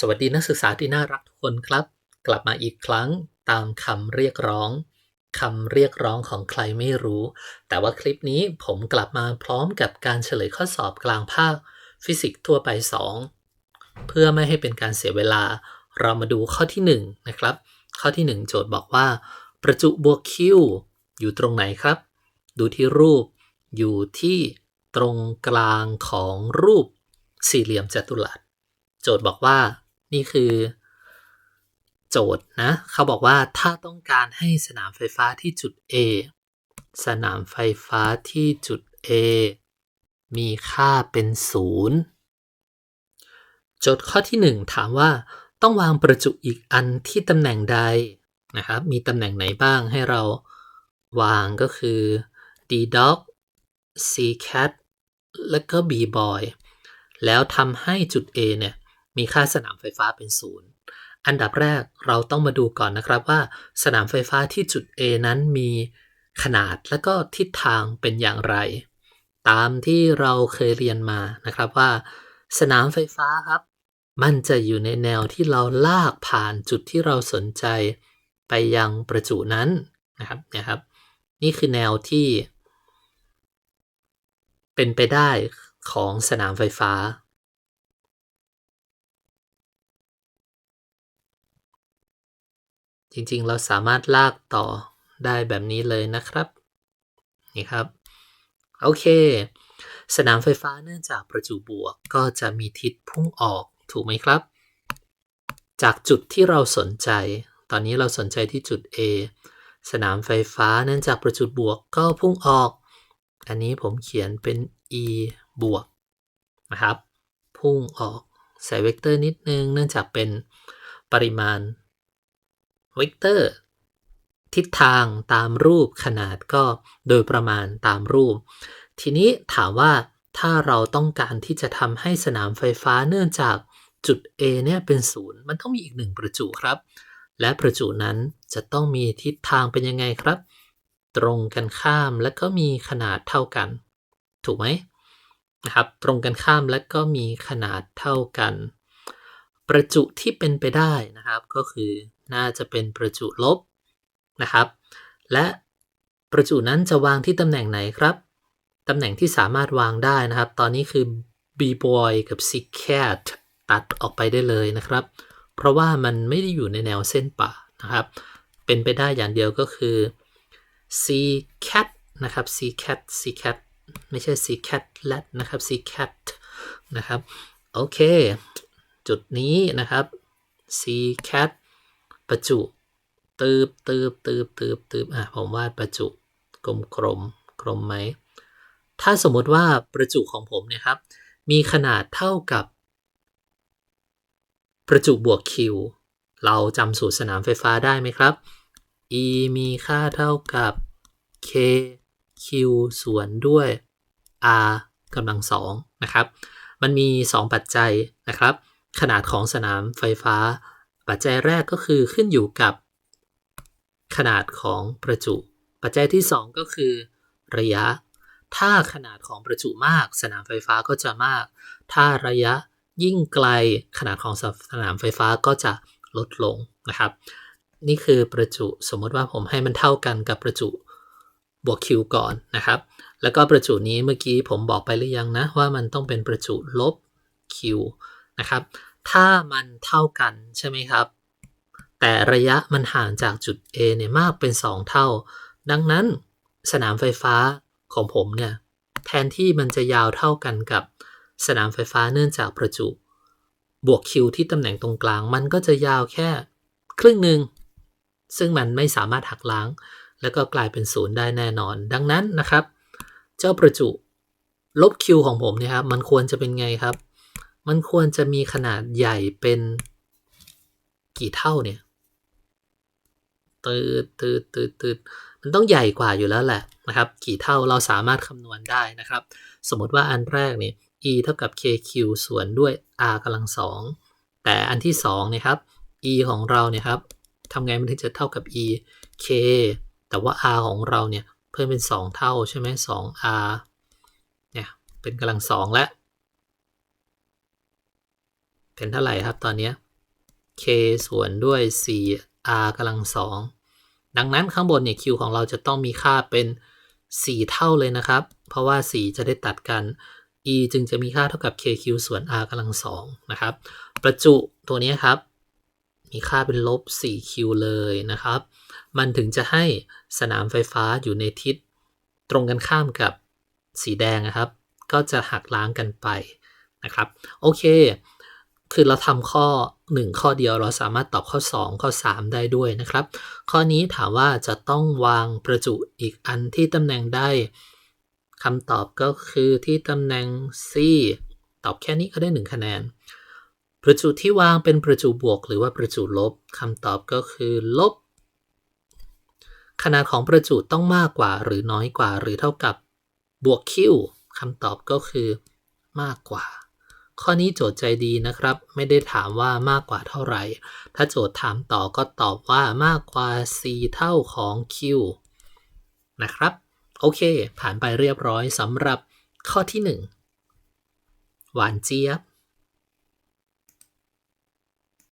สวัสดีนักศึกษาที่น่ารักทุกคนครับ กลับมาอีกครั้งตามคำเรียกร้องคำเรียกร้องของใครไม่รู้ แต่ว่าคลิปนี้ผมกลับมาพร้อมกับการเฉลยข้อสอบกลางภาค ฟิสิกส์ทั่วไป 2 เพื่อไม่ให้เป็นการเสียเวลา เรามาดูข้อที่ 1 นะครับ ข้อที่ 1 โจทย์บอกว่า ประจุบวกคิวอยู่ตรงไหนครับ ดูที่รูป อยู่ที่ตรงกลางของรูปสี่เหลี่ยมจัตุรัส โจทย์บอกว่า นี่คือ โจทย์นะ เขาบอกว่าถ้าต้องการให้สนามไฟฟ้าที่จุด A สนามไฟฟ้าที่จุด A มีค่าเป็นศูนย์โจทย์ข้อที่ 1 ถามว่าต้องวางประจุอีกอันที่ตำแหน่งใดนะครับ มีตำแหน่งไหนบ้างให้เราวางก็คือ D dog C cat และก็ B boy แล้วทำให้จุด A เนี่ย มีค่าสนามไฟฟ้าเป็นศูนย์อันดับแรกเราต้องมาดูก่อนนะครับว่า สนามไฟฟ้าที่จุด A นั้นมีขนาดและก็ทิศทางเป็นอย่างไร ตามที่เราเคยเรียนมานะครับว่า สนามไฟฟ้าครับ มันจะอยู่ในแนวที่เราลากผ่านจุดที่เราสนใจ ไปยังประจุนั้นนะครับนะครับ นี่คือแนวที่ เป็นไปได้ของสนามไฟฟ้า จริงๆ เราสามารถลากต่อได้แบบนี้เลยนะครับ นี่ครับ โอเค สนามไฟฟ้าเนื่องจากประจุบวกก็จะมีทิศพุ่งออกถูกไหมครับ จากจุดที่เราสนใจ ตอนนี้เราสนใจที่จุด A สนามไฟฟ้าเนื่องจากประจุบวกก็พุ่งออก อันนี้ผมเขียนเป็น e บวกนะครับ พุ่งออกใส่เวกเตอร์นิดนึง เนื่องจากเป็นปริมาณ เวกเตอร์ทิศทางตามรูปขนาดก็โดยประมาณตามรูป ทีนี้ถามว่าถ้าเราต้องการที่จะทำให้สนามไฟฟ้าเนื่องจากจุด A เนี่ยเป็นศูนย์มันต้องมีอีกหนึ่งประจุครับ และประจุนั้นจะต้องมีทิศทางเป็นยังไงครับ ตรงกันข้ามและก็มีขนาดเท่ากัน ถูกไหมนะครับตรงกันข้ามและก็มีขนาดเท่ากัน ประจุที่เป็นไปได้นะครับก็คือ น่าจะเป็นประจุลบนะครับ และประจุนั้นจะวางที่ตำแหน่งไหนครับ ตำแหน่งที่สามารถวางได้นะครับ ตอนนี้คือ b boy กับ c cat ตัดออกไปได้เลยนะครับ เพราะว่ามันไม่ได้อยู่ในแนวเส้นป่านะครับ เป็นไปได้อย่างเดียวก็คือ c cat นะครับ c cat c cat ไม่ใช่ c cat lat นะครับ c cat นะครับ โอเค จุดนี้นะครับ c cat ประจุตืบตืบตืบตืบตืบอะผมวาดประจุกลมกลมกลมไหม ถ้าสมมติว่าประจุของผมเนี่ยครับ มีขนาดเท่ากับ ประจุบวก Q เราจำสูตรสนามไฟฟ้าได้ไหมครับ E มีค่าเท่ากับ K Q ส่วนด้วย R กำลังสองนะครับ มันมี 2 ปัจจัยนะครับ ขนาดของสนามไฟฟ้า ปัจจัยแรกก็คือขึ้นอยู่กับ ขนาดของประจุ ปัจจัยที่ 2 ก็คือ ระยะ ถ้าขนาดของประจุมาก สนามไฟฟ้าก็จะมาก ถ้าระยะยิ่งไกลขนาดของสนามไฟฟ้าก็จะลดลงนะครับ นี่คือประจุสมมติว่าผมให้มันเท่ากันกับประจุบวก Q ก่อนนะครับ แล้วก็ประจุนี้เมื่อกี้ผมบอกไปหรือยังนะ ว่ามันต้องเป็นประจุลบ Q นะครับ ถ้ามันเท่ากันใช่ไหมครับ แต่ระยะมันห่างจากจุด A เนี่ยมากเป็น 2 เท่า ดังนั้นสนามไฟฟ้าของผมเนี่ยแทนที่มันจะยาวเท่ากันกับสนามไฟฟ้าเนื่องจากประจุ บวกคิวที่ตำแหน่งตรงกลาง มันก็จะยาวแค่ครึ่งหนึ่ง ซึ่งมันไม่สามารถหักล้าง แล้วก็กลายเป็นศูนย์ได้แน่นอน ดังนั้นนะครับ เจ้าประจุลบคิวของผมเนี่ยครับ มันควรจะเป็นไงครับ มันควรจะมีขนาดใหญ่เป็นกี่เท่าเนี่ยตืดตืดตืดตืดมันต้องใหญ่กว่าอยู่แล้วแหละนะครับ กี่เท่าเราสามารถคำนวณได้นะครับ สมมติว่าอันแรกเนี่ย e เท่ากับ kq ส่วนด้วย r กำลังสองแต่อันที่2เนี่ยครับ e ของเราเนี่ยครับทำไงมันถึงจะเท่ากับ e k แต่ว่า r ของเราเนี่ยเพิ่มเป็น 2 เท่าใช่ไหม2 r เนี่ยเป็นกำลังสองแล้ว เป็นเท่าไหร่ครับตอนนี้ k ส่วนด้วย 4r กำลังสองดังนั้นข้างบนเนี่ย q ของเราจะต้องมีค่าเป็น 4 เท่าเลยนะครับ เพราะว่า 4 จะได้ตัดกัน e จึงจะมีค่าเท่ากับ kq ส่วน r กำลังสองนะครับ ประจุตัวนี้ครับ มีค่าเป็นลบ 4q เลยนะครับ มันถึงจะให้สนามไฟฟ้าอยู่ในทิศตรงกันข้ามกับสีแดงนะครับ ก็จะหักล้างกันไปนะครับ โอเค คือเราทำข้อ 1 ข้อเดียวเราสามารถตอบข้อ 2 ข้อ 3 ได้ด้วยนะครับ ข้อนี้ถามว่าจะต้องวางประจุอีกอันที่ตำแหน่งใดคำตอบก็คือที่ตำแหน่ง C ตอบแค่นี้ก็ได้ 1 คะแนน ประจุที่วางเป็นประจุบวก หรือว่าประจุลบคำตอบก็คือลบ ขนาดของประจุต้องมากกว่าหรือน้อยกว่า หรือเท่ากับบวกคิวคำตอบก็คือมากกว่า ข้อนี้โจทย์ใจดีนะครับ ไม่ได้ถามว่ามากกว่าเท่าไหร่ ถ้าโจทย์ถามต่อก็ตอบว่ามากกว่า c เท่าของ q นะครับ โอเค ผ่านไปเรียบร้อยสำหรับข้อที่ 1 หวานเจี๊ยบ